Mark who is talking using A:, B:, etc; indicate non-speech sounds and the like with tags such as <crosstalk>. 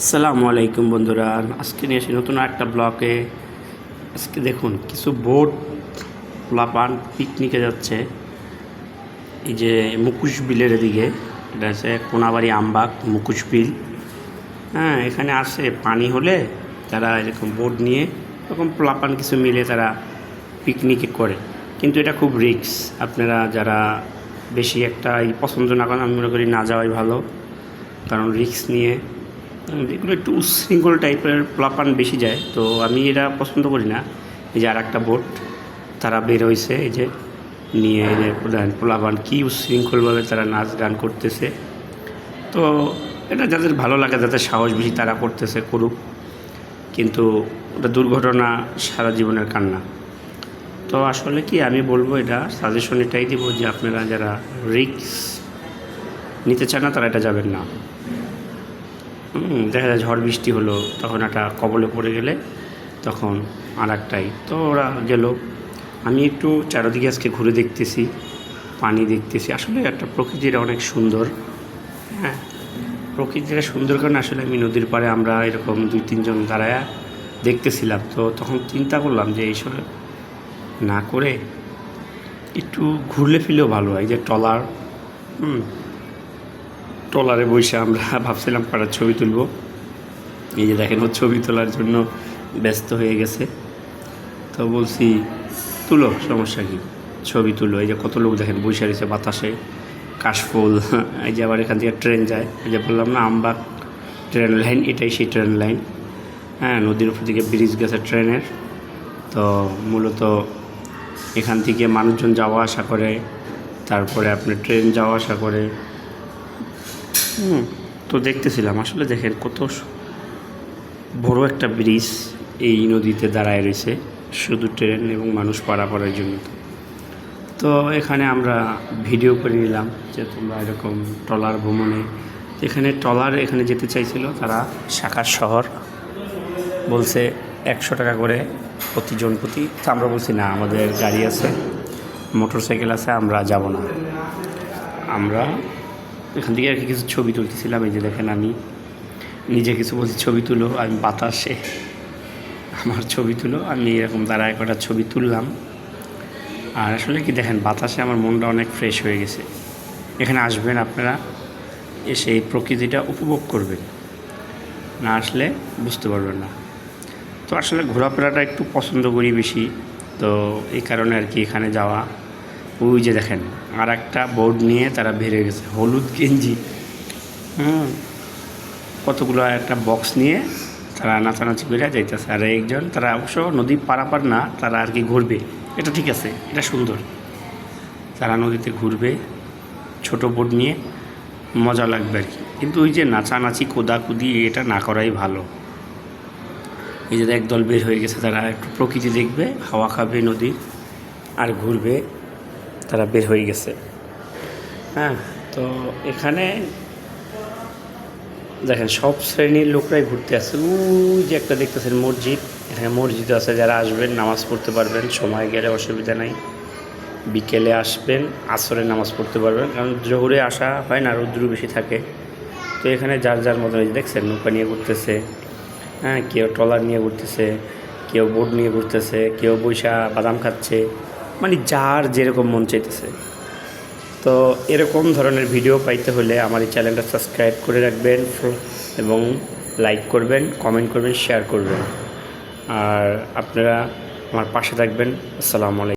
A: আসসালামু আলাইকুম বন্ধুরা আজকে নিয়ে এসে নতুন একটা ব্লকে। আজকে দেখুন, কিছু বোট প্লাপান পিকনিকে যাচ্ছে। এই যে মুকুশ বিলের দিকে এটা আছে কোনাবাড়ি আমবাগ মুকুশ বিল। হ্যাঁ এখানে আসে পানি হলে তারা এরকম বোট নিয়ে এরকম প্লাপান কিছু মিলে তারা পিকনিকে করে। কিন্তু এটা খুব রিস্ক। আপনারা যারা বেশি একটা পছন্দ না করেন, আমি মনে করি না যাওয়াই ভালো। কারণ রিক্স নিয়ে এগুলো একটু উচ্ছৃঙ্খল টাইপের প্লাপান বেশি যায়, তো আমি এটা পছন্দ করি না। এই যে আর একটা বোট, তারা বের হয়েছে এই যে নিয়ে প্লাবান কী উচ্ছৃঙ্খলভাবে তারা নাচ গান করতেছে। তো এটা যাদের ভালো লাগে, যাদের সাহস বেশি, তারা করতেছে, করুক। কিন্তু ওটা দুর্ঘটনা, সারা জীবনের কান্না। তো আসলে কি আমি বলব, এটা সাজেশন এটাই দিব যে আপনারা যারা রিক্স নিতে চান না, তারা এটা যাবেন না। দেখা যায় ঝড় বৃষ্টি হলো, তখন একটা কবলে পড়ে গেলে তখন আর একটাই তো ওরা গেল। আমি একটু চারদিকে আজকে ঘুরে দেখতেছি, পানি দেখতেছি। আসলে একটা প্রকৃতিটা অনেক সুন্দর হ্যাঁ? প্রকৃতিটা সুন্দর কারণে আসলে আমি নদীর পাড়ে আমরা এরকম দুই, তিনজন দাঁড়ায় দেখতেছিলাম। তো তখন চিন্তা করলাম যে এইসব না করে একটু ঘুরলে ফিরলেও ভালো হয়, যে ট্রলার, হুম? ট্রলারে বসে আমরা ভাবছিলাম পাড়ার ছবি তুলব। এই যে দেখেন ওর ছবি তোলার জন্য ব্যস্ত হয়ে গেছে। তো বলছি, তুলো, সমস্যা কী? ছবি তুলো। এই যে কত লোক দেখেন বসে রয়েছে বাতাসে। কাশফুল, <laughs> এই যে আবার এখান থেকে ট্রেন যায়। এই যে বললাম না আমবাগ ট্রেন লাইন, এটাই সেই ট্রেন লাইন। হ্যাঁ নদীর উপর থেকে ব্রিজ গেছে ট্রেনের। তো মূলত এখান থেকে মানুষজন যাওয়া আসা করে। তারপরে আপনার ট্রেন যাওয়া আসা করে। হুম। তো দেখতেছিলাম, আসলে দেখেন কত বড় একটা ব্রিজ এই নদীতে দাঁড়ায় রয়েছে, শুধু ট্রেন এবং মানুষ পারাপারের জন্য। তো এখানে আমরা ভিডিও করে নিলাম যে তোমরা এরকম ট্রলার ভ্রমণে এখানে ট্রলার এখানে যেতে চাইছিল তারা শাখার শহর, বলছে একশো টাকা করে প্রতিজন প্রতি। তো আমরা বলছি, না, আমাদের গাড়ি আছে মোটর সাইকেল আছে, আমরা যাব না। আমরা এখান থেকে আর কি কিছু ছবি তুলতেছিলাম, এই যে দেখেন আমি নিজে কিছু বলছি, ছবি তুলো, আমি বাতাসে আমার ছবি তুলো, আমি এরকম দাঁড়ায় কটা ছবি তুললাম। আর আসলে কি দেখেন, বাতাসে আমার মনটা অনেক ফ্রেশ হয়ে গেছে। এখানে আসবেন আপনারা, এসে এই প্রকৃতিটা উপভোগ করবেন। না আসলে বুঝতে পারবেন না। তো আসলে ঘোরাফেরাটা একটু পছন্দ করি বেশি। তো এই কারণে আর কি এখানে যাওয়া ওই যে দেখেন আর একটা বোর্ড নিয়ে তারা বেরিয়ে গেছে, হলুদ গেঞ্জি। হুম, কতগুলো একটা বক্স নিয়ে তারা নাচানাচি করে যাইতেছে। আর একজন, তারা অবশ্য নদী পারাপার না, তারা আর কি ঘুরবে। এটা ঠিক আছে, এটা সুন্দর। তারা নদীতে ঘুরবে, ছোট বোট নিয়ে মজা লাগবে আর কি। কিন্তু ওই যে নাচানাচি কোদাকুদি এটা না করাই ভালো। এই যে একদল বের হয়ে গেছে, তারা একটু প্রকৃতি দেখবে, হাওয়া খাবে নদীর, আর ঘুরবে। তারা বের হয়ে গেছে। হ্যাঁ তো এখানে দেখেন, সব শ্রেণির লোকরাই ঘুরতে আসছে ওই যে একটা দেখতেছেন মসজিদ। এখানে মসজিদ আছে, যারা আসবেন, নামাজ পড়তে পারবেন, সময় গেলে অসুবিধা নাই। বিকেলে আসবেন, আসরে নামাজ পড়তে পারবেন। কারণ জোহরে আসা হয় না, রৌদ্র বেশি থাকে। তো এখানে যার যার মতন দেখছেন, নৌকা নিয়ে ঘুরতেছে। হ্যাঁ কেউ ট্রলার নিয়ে ঘুরতেছে, কেউ বোট নিয়ে ঘুরতেছে, কেউ বৈশা বাদাম খাচ্ছে। মানে যার যেরকম মন চাইতেছে। তো এরকম ধরনের ভিডিও পাইতে হলে আমার এই চ্যানেলটা সাবস্ক্রাইব করে রাখবেন এবং লাইক করবেন কমেন্ট করবেন শেয়ার করবেন। আর আপনারা আমার পাশে থাকবেন। আসসালামু আলাইকুম।